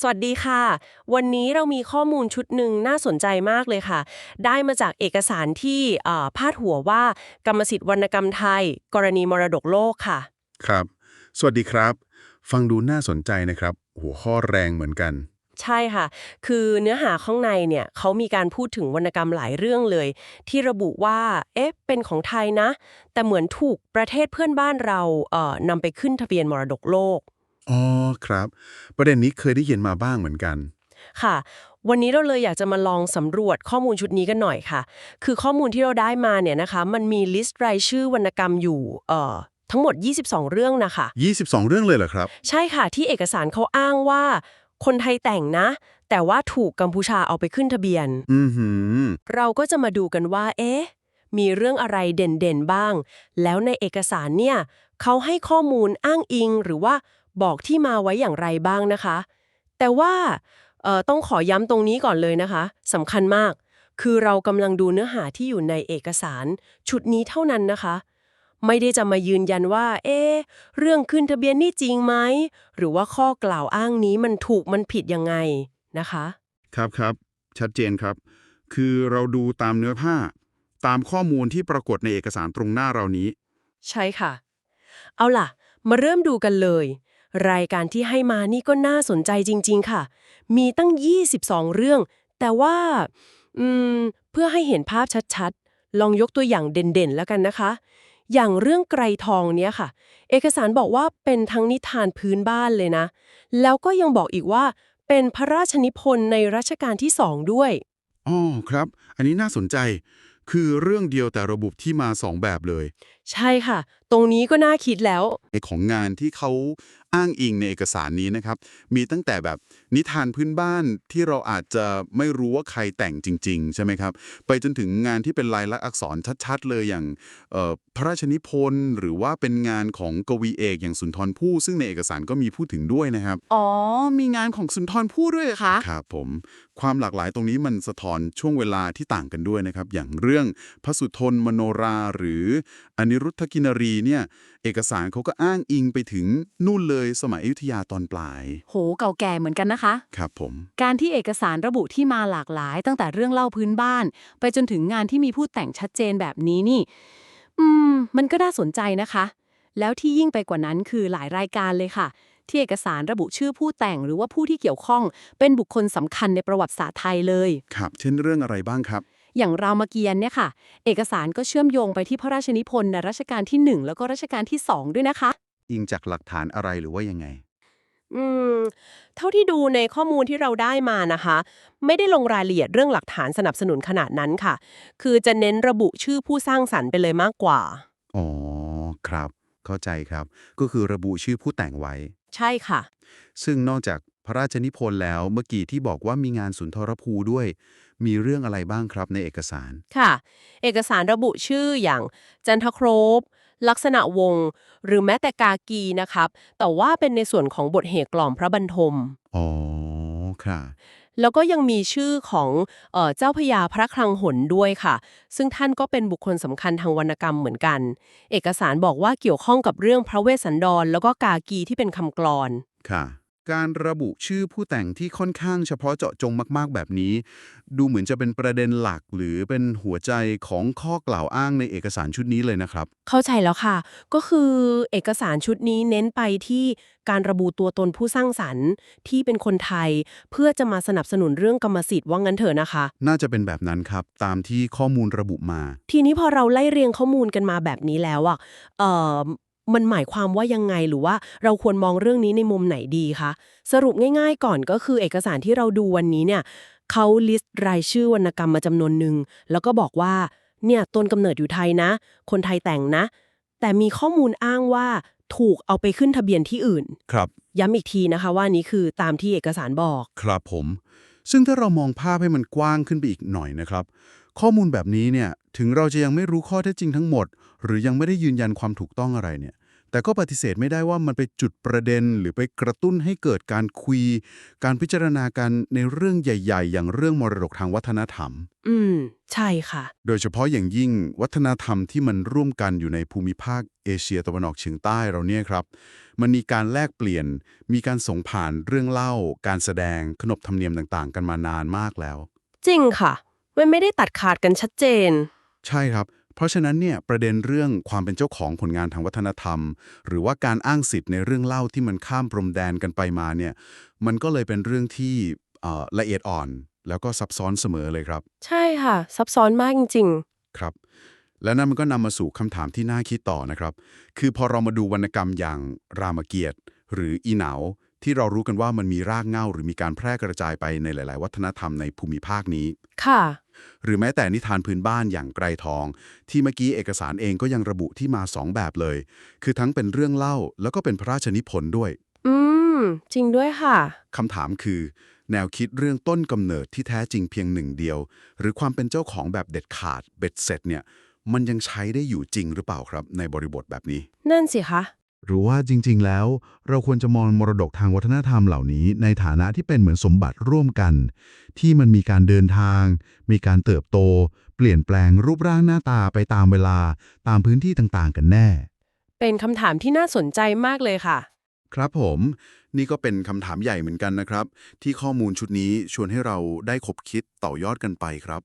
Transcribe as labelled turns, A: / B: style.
A: สวัสดีค่ะ วันนี้เรามีข้อมูลชุดหนึ่งน่าสนใจมากเลยค่ะ ได้มาจากเอกสารที่เอ่อพาดหัวว่า กรรมสิทธิ์วรรณกรรมไทย กรณีมรดกโลกค่ะ
B: ครับ สวัสดีครับ ฟังดูน่าสนใจนะครับ หัวข้อแรงเหมือนกัน
A: ใช่ค่ะ คือเนื้อหาข้างในเนี่ยเขามีการพูดถึงวรรณกรรมหลายเรื่องเลย ที่ระบุว่า เอ๊ะ เป็นของไทยนะ แต่เหมือนถูกประเทศเพื่อนบ้านเราเอ่อนำไปขึ้นทะเบียนมรดกโลก
B: อ๋อครับ ประเด็นนี้เคยได้ยินมาบ้างเหมือนกัน
A: ค่ะ วันนี้เราเลยอยากจะมาลองสำรวจข้อมูลชุดนี้กันหน่อยค่ะ คือข้อมูลที่เราได้มาเนี่ยนะคะ มันมีลิสต์รายชื่อวรรณกรรมอยู่เอ่อทั้งหมด 22 เรื่องนะคะ
B: 22 เรื่องเลยเหรอครับ
A: ใช่ค่ะ ที่เอกสารเขาอ้างว่า คนไทยแต่งนะ แต่ว่าถูกกัมพูชาเอาไปขึ้นทะเบียน
B: อือหือ
A: เราก็จะมาดูกันว่า เอ๊ะ มีเรื่องอะไรเด่นๆบ้าง แล้วในเอกสารเนี่ยเขาให้ข้อมูลอ้างอิงหรือว่า บอกที่มาไว้อย่างไรบ้างนะคะ แต่ว่าเอ่อต้องขอย้ำตรงนี้ก่อนเลยนะคะสำคัญมาก คือเรากำลังดูเนื้อหาที่อยู่ในเอกสาร ชุดนี้เท่านั้นนะคะ ไม่ได้จะมายืนยันว่า เอ๊ะเรื่องขึ้นทะเบียนนี่จริงไหม หรือว่าข้อกล่าวอ้างนี้มันถูกมันผิดยังไงนะคะ
B: ครับครับ ชัดเจนครับ คือเราดูตามเนื้อผ้า ตามข้อมูลที่ปรากฏในเอกสารตรงหน้าเรานี้
A: ใช่ค่ะ เอาล่ะ มาเริ่มดูกันเลย รายการที่ให้มานี่ก็น่าสนใจจริง ๆ ค่ะ มีตั้ง 22 เรื่อง แต่ว่าอืมเพื่อให้เห็นภาพชัดๆ ลองยกตัวอย่างเด่นๆ แล้วกันนะคะ อย่างเรื่องไกรทองเนี้ยค่ะ เอกสารบอกว่าเป็นทั้งนิทานพื้นบ้านเลยนะ แล้วก็ยังบอกอีกว่าเป็นพระราชนิพนธ์ในรัชกาลที่สองด้วย
B: อ๋อครับ อันนี้น่าสนใจ คือเรื่องเดียวแต่ระบุที่มาสองแบบเลย
A: ใช่ค่ะ ตรงนี้ก็น่าคิดแล้ว
B: ในของงานที่เขาอ้างอิงในเอกสารนี้นะครับ มีตั้งแต่แบบนิทานพื้นบ้านที่เราอาจจะไม่รู้ว่าใครแต่งจริง ๆ ใช่ไหมครับ ไปจนถึงงานที่เป็นลายลักษณ์อักษรชัด ๆ เลยอย่างเอ่อพระราชนิพนธ์หรือว่าเป็นงานของกวีเอกอย่างสุนทรภู่ซึ่งในเอกสารก็มีพูดถึงด้วยนะครับ
C: อ๋อ มีงานของสุนทรภู่ด้วยเหรอคะ
B: ครับผมความหลากหลายตรงนี้มันสะท้อนช่วงเวลาที่ต่างกันด้วยนะครับ อย่างเรื่องพระสุทนมโนราหรืออนิรุทธกินรีเนี่ย เอกสารเขาก็อ้างอิงไปถึงนู่นเลยสมัยอยุธยาตอนปลาย
C: โหเก่าแก่เหมือนกันนะคะ
B: ครับผม
C: การที่เอกสารระบุที่มาหลากหลาย ตั้งแต่เรื่องเล่าพื้นบ้าน ไปจนถึงงานที่มีผู้แต่งชัดเจนแบบนี้นี่ อืม มันก็น่าสนใจนะคะ แล้วที่ยิ่งไปกว่านั้นคือหลายรายการเลยค่ะ ที่เอกสารระบุชื่อผู้แต่งหรือว่าผู้ที่เกี่ยวข้อง เป็นบุคคลสำคัญในประวัติศาสตร์ไทยเลย
B: ครับ เช่นเรื่องอะไรบ้างครับ
C: อย่างรามเกียรติ์เนี่ยค่ะ เอกสารก็เชื่อมโยงไปที่พระราชนิพนธ์ในรัชกาลที่หนึ่งแล้วก็รัชกาลที่สองด้วยนะคะ
B: อิงจากหลักฐานอะไรหรือว่ายังไง
A: อืม เท่าที่ดูในข้อมูลที่เราได้มานะคะ ไม่ได้ลงรายละเอียดเรื่องหลักฐานสนับสนุนขนาดนั้นค่ะ คือจะเน้นระบุชื่อผู้สร้างสรรค์ไปเลยมากกว่า
B: อ๋อ ครับ เข้าใจครับ ก็คือระบุชื่อผู้แต่งไว้
A: ใช่ค่ะ
B: ซึ่งนอกจากพระราชนิพนธ์แล้วเมื่อกี้ที่บอกว่ามีงานสุนทรภู่ด้วย มีเรื่องอะไรบ้างครับในเอกสาร
A: ค่ะ เอกสารระบุชื่ออย่างจันทโครบ ลักษณะวงศ์หรือแม้แต่กากีนะครับ แต่ว่าเป็นในส่วนของบทเหตุกล่อมพระบรรทม
B: อ๋อ ค่ะ
A: แล้วก็ยังมีชื่อของเออเจ้าพญาพระคลังหนด้วยค่ะ ซึ่งท่านก็เป็นบุคคลสำคัญทางวรรณกรรมเหมือนกัน เอกสารบอกว่าเกี่ยวข้องกับเรื่องพระเวสสันดร แล้วก็กากีที่เป็นคำกลอน
B: ค่ะ การระบุชื่อผู้แต่งที่ค่อนข้างเฉพาะเจาะจงมากๆแบบนี้ ดูเหมือนจะเป็นประเด็นหลักหรือเป็นหัวใจของข้อกล่าวอ้างในเอกสารชุดนี้เลยนะครับ
A: เข้าใจแล้วค่ะ ก็คือเอกสารชุดนี้เน้นไปที่การระบุตัวตนผู้สร้างสรรค์ที่เป็นคนไทย เพื่อจะมาสนับสนุนเรื่องกรรมสิทธิ์ว่างั้นเถอะนะคะ
B: น่าจะเป็นแบบนั้นครับ ตามที่ข้อมูลระบุมา
A: ทีนี้พอเราไล่เรียงข้อมูลกันมาแบบนี้แล้วอะเอ่อ มันหมายความว่ายังไงหรือว่าเราควรมองเรื่องนี้ในมุมไหนดีคะ สรุปง่ายๆก่อนก็คือเอกสารที่เราดูวันนี้เนี่ยเขาลิสต์รายชื่อวรรณกรรมมาจำนวนหนึ่ง แล้วก็บอกว่าเนี่ยต้นกำเนิดอยู่ไทยนะ คนไทยแต่งนะ แต่มีข้อมูลอ้างว่าถูกเอาไปขึ้นทะเบียนที่อื่น
B: ครับ
A: ย้ำอีกทีนะคะว่านี้คือตามที่เอกสารบอก
B: ครับผม ซึ่งถ้าเรามองภาพให้มันกว้างขึ้นไปอีกหน่อยนะครับ ข้อมูลแบบนี้เนี่ยถึงเราจะยังไม่รู้ข้อเท็จจริงทั้งหมด หรือยังไม่ได้ยืนยันความถูกต้องอะไรเนี่ย แต่ก็ปฏิเสธไม่ได้ว่ามันไปจุดประเด็น หรือไปกระตุ้นให้เกิดการคุย การพิจารณากันในเรื่องใหญ่ ๆ อย่างเรื่องมรดกทางวัฒนธรรม
A: อืม ใช่ค่ะ
B: โดยเฉพาะอย่างยิ่งวัฒนธรรมที่มันร่วมกันอยู่ในภูมิภาคเอเชียตะวันออกเฉียงใต้เราเนี่ยครับ มันมีการแลกเปลี่ยน มีการส่งผ่านเรื่องเล่า การแสดงขนบธรรมเนียมต่างๆ กันมานานมากแล้ว
A: จริงค่ะ มันไม่ได้ตัดขาดกันชัดเจน
B: ใช่ครับ เพราะฉะนั้นเนี่ยประเด็นเรื่องความเป็นเจ้าของผลงานทางวัฒนธรรม หรือว่าการอ้างสิทธิ์ในเรื่องเล่าที่มันข้ามพรมแดนกันไปมาเนี่ยมันก็เลยเป็นเรื่องที่เอ่อละเอียดอ่อน แล้วก็ซับซ้อนเสมอเลยครับ
A: ใช่ค่ะ ซับซ้อนมากจริง
B: ครับ และนั่นมันก็นำมาสู่คำถามที่น่าคิดต่อนะครับ คือพอเรามาดูวรรณกรรมอย่างรามเกียรติ์หรืออีเหนาที่เรารู้กันว่ามันมีรากเหง้าหรือมีการแพร่กระจายไปในหลาย ๆ วัฒนธรรมในภูมิภาคนี้
A: ๆค่ะ
B: หรือแม้แต่นิทานพื้นบ้านอย่างไกรทอง ที่เมื่อกี้เอกสารเองก็ยังระบุที่มาสองแบบเลย คือทั้งเป็นเรื่องเล่าแล้วก็เป็นพระราชนิพนธ์ด้วย
A: อืม จริงด้วยค่ะ
B: คำถามคือ แนวคิดเรื่องต้นกำเนิดที่แท้จริงเพียงหนึ่งเดียว หรือความเป็นเจ้าของแบบเด็ดขาดเบ็ดเสร็จเนี่ย มันยังใช้ได้อยู่จริงหรือเปล่าครับ ในบริบทแบบนี้
A: นั่นสิคะ
D: หรือว่าจริง ๆ แล้ว เราควรจะมองมรดกทางวัฒนธรรมเหล่านี้ ในฐานะที่เป็นเหมือนสมบัติร่วมกัน ที่มันมีการเดินทาง มีการเติบโต เปลี่ยนแปลงรูปร่างหน้าตาไปตามเวลาตามพื้นที่ต่างๆ กันแน่
A: เป็นคำถามที่น่าสนใจมากเลยค่ะ
B: ครับผม นี่ก็เป็นคำถามใหญ่เหมือนกันนะครับ ที่ข้อมูลชุดนี้ชวนให้เราได้คบคิดต่อยอดกันไปครับ